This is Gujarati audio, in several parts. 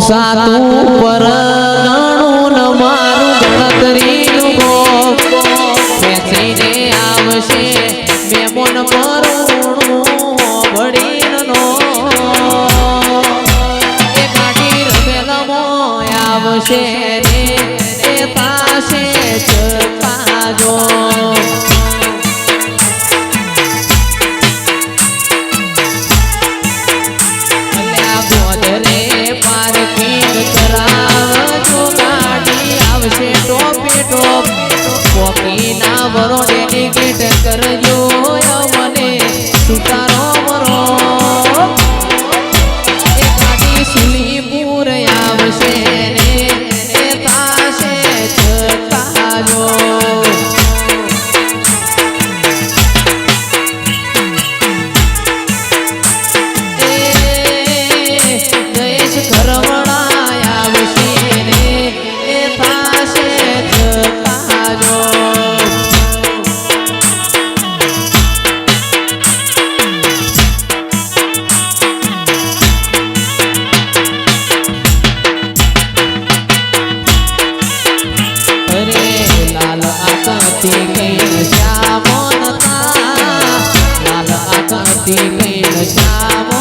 موسا تو پر પીણ છાવો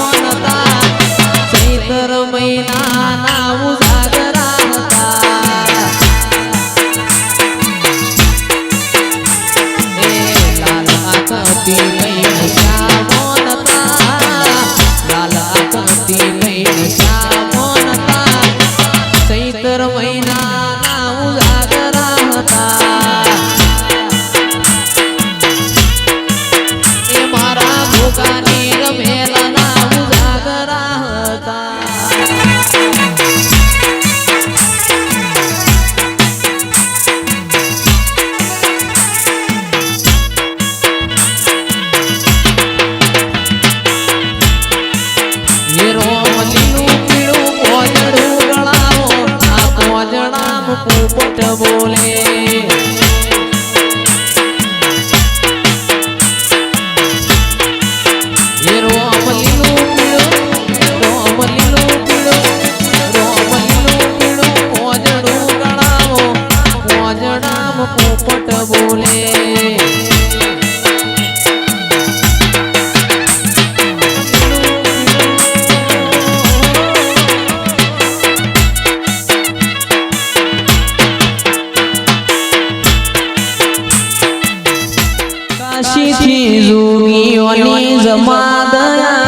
不 preciso o amada. Guiões amada.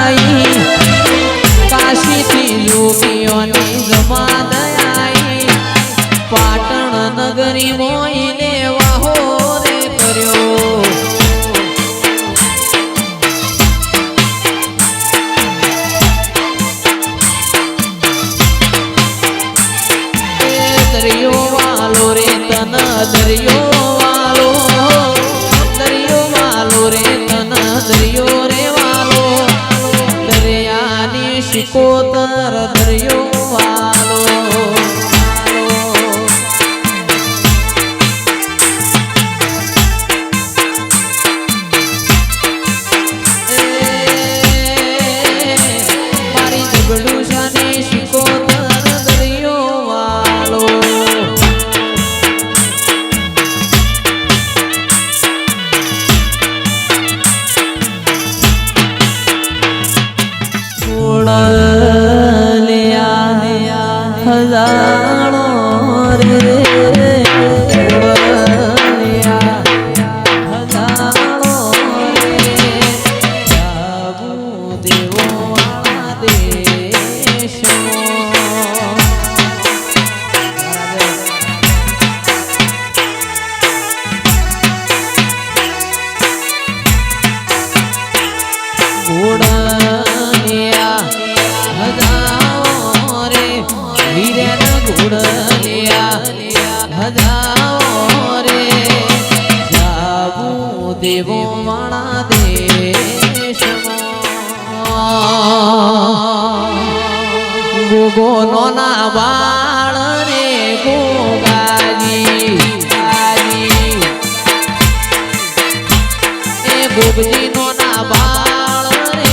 દેવો વાણા દેશમાં. ગોગો નોના બાળ રે ગોગાજી એ ગોગજી નોના બાળ રે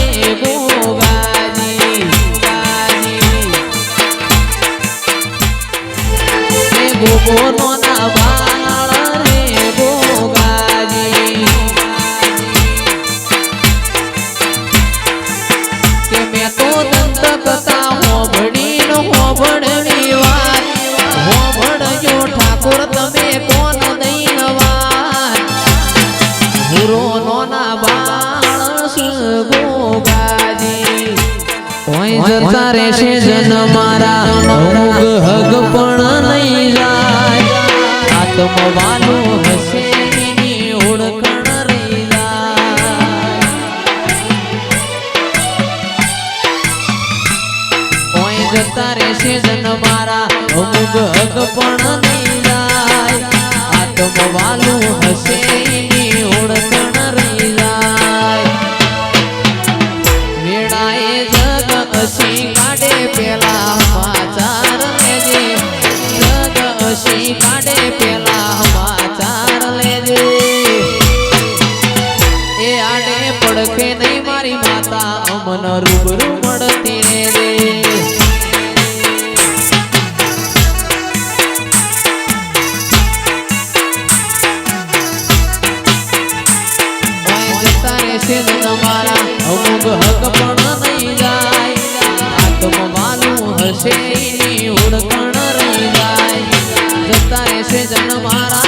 જન્મ મારા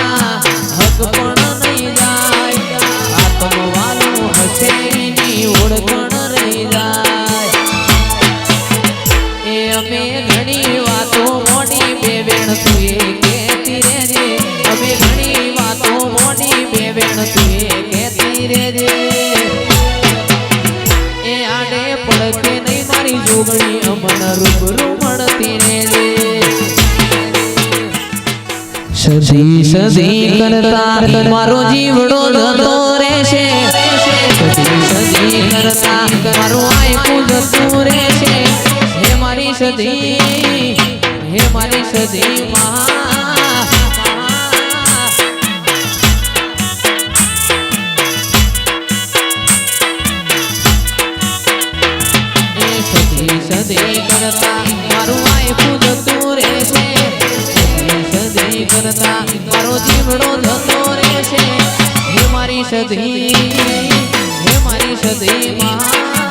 કરતા મારો જીવડો જતો રહેશે. હે મારી સદી હે મારી સદી સદી કરતા સદા મારો જીવડો જતો રે છે. હે મારી સદી હે મારી સદી મા.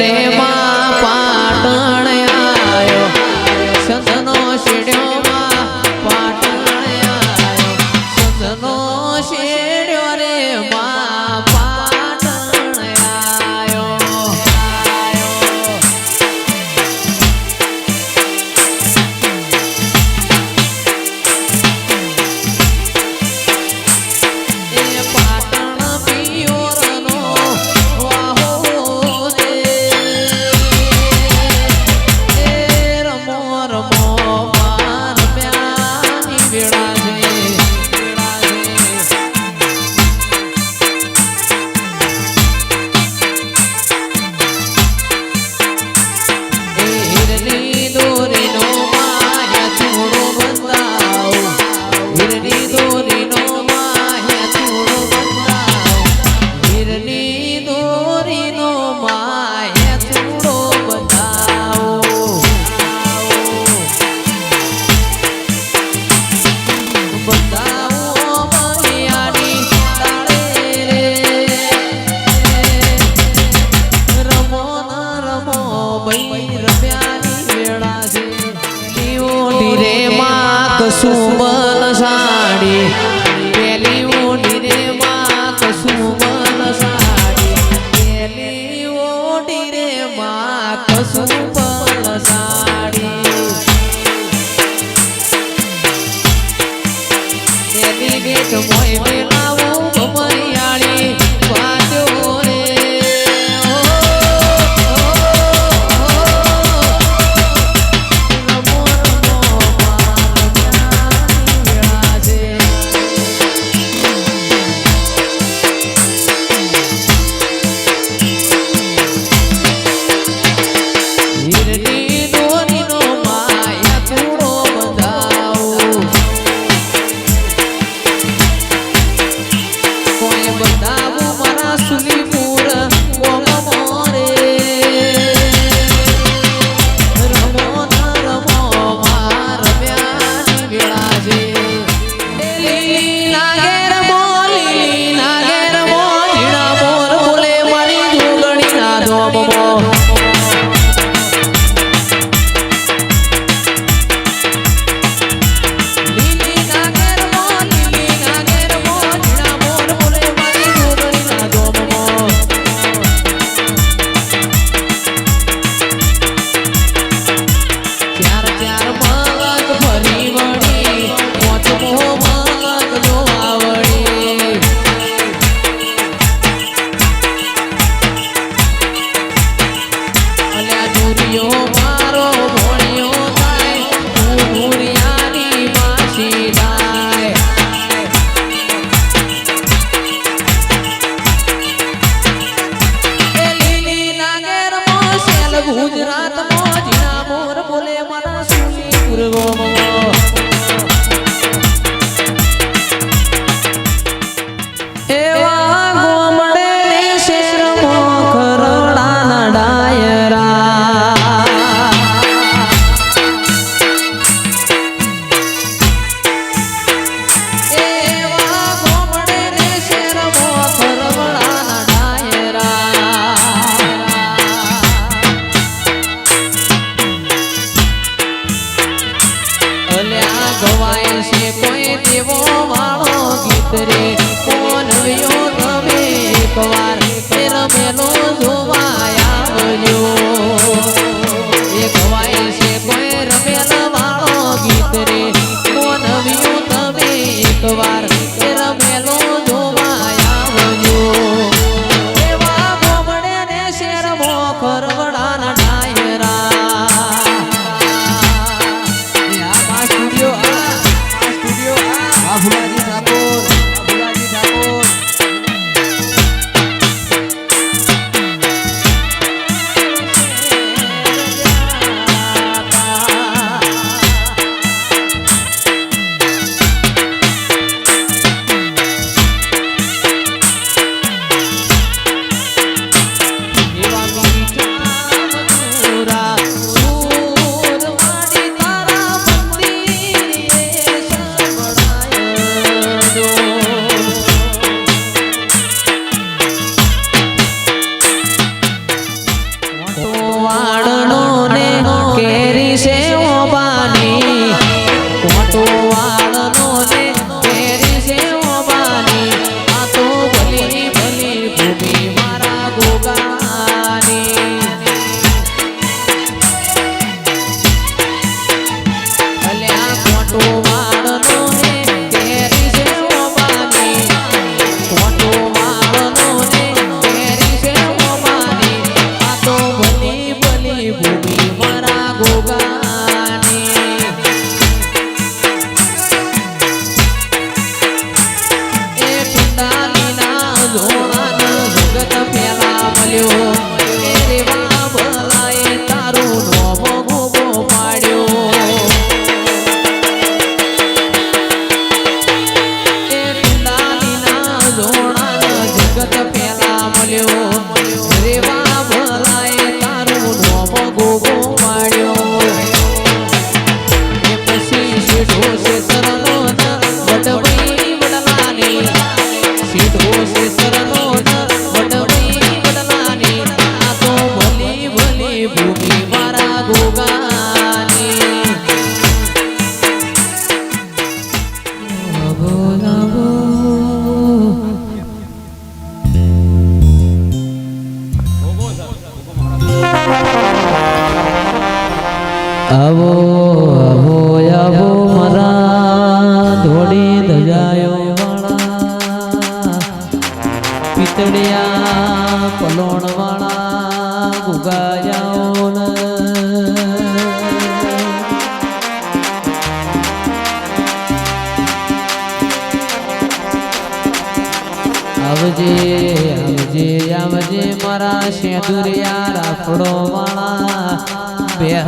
oremos. મન સાડી. પેલી ઓઢી રે માં કશું મન સાડી. પેલી ઓઢી મોય આવો આવો આવો, મારા ધોડી ધજાયો વાળા. પિતળિયા પલોણ વાળા ગુગાયાઓ આવજે આવજે આવજે મારા શેદુરિયા રાફડો વાળા બેહ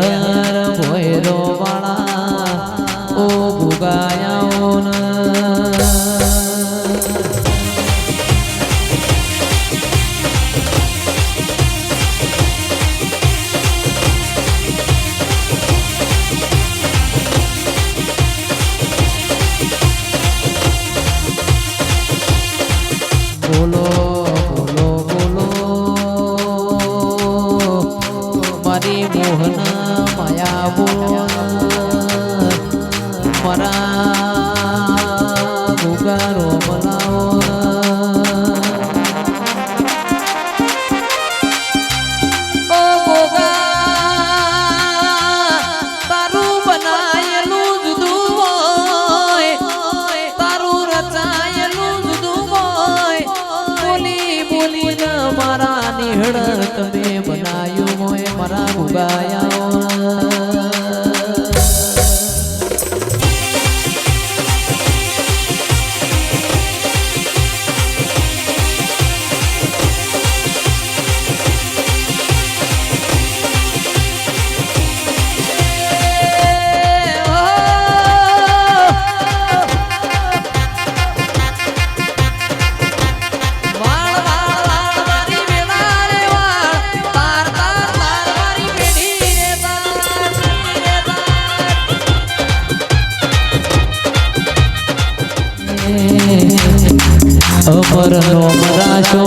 અમર નો મરાશો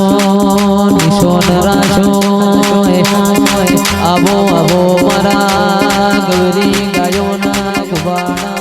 નિશો નરાશો આવો આવો મરા ગૌરી ગાયો ના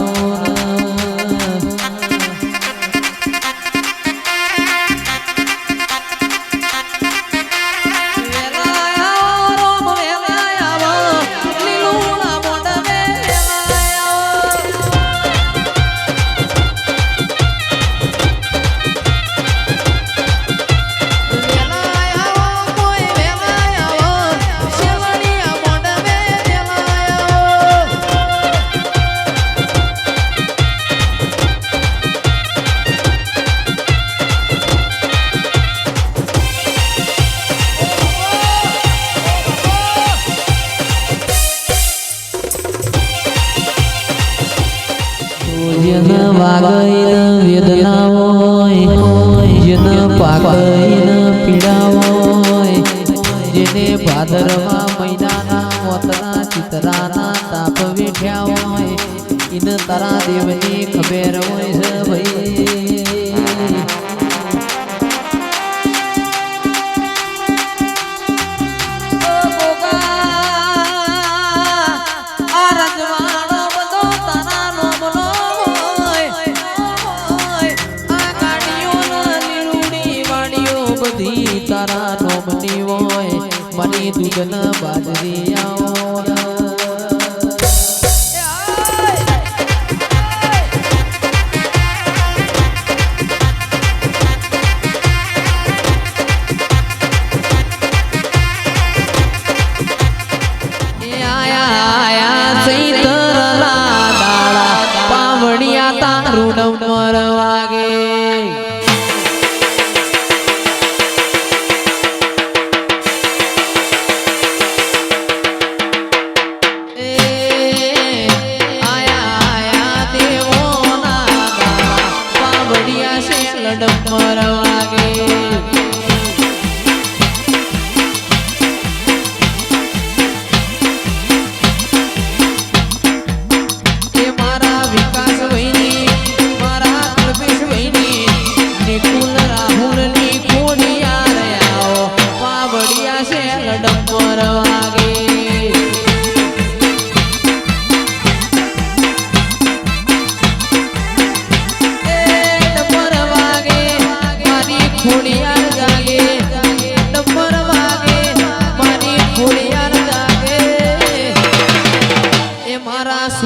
બની હોય મની દૂધન બાજરી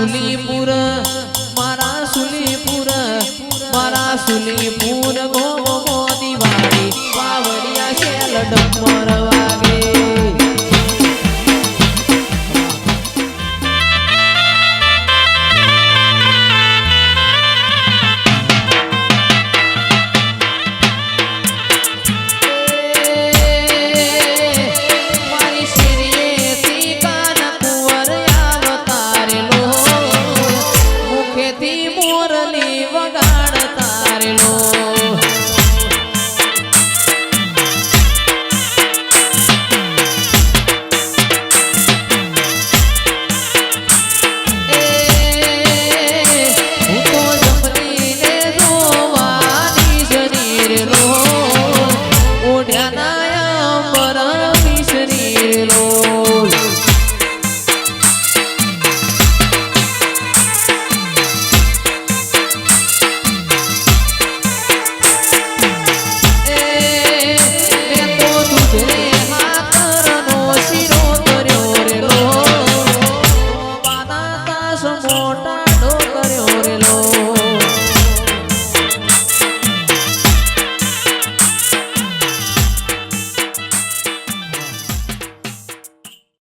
સુલીપુર મારા સુલીપુર મારા સુલીપુર ગો ગો દિવાળી વાવડિયા છે લડમ મરવાગે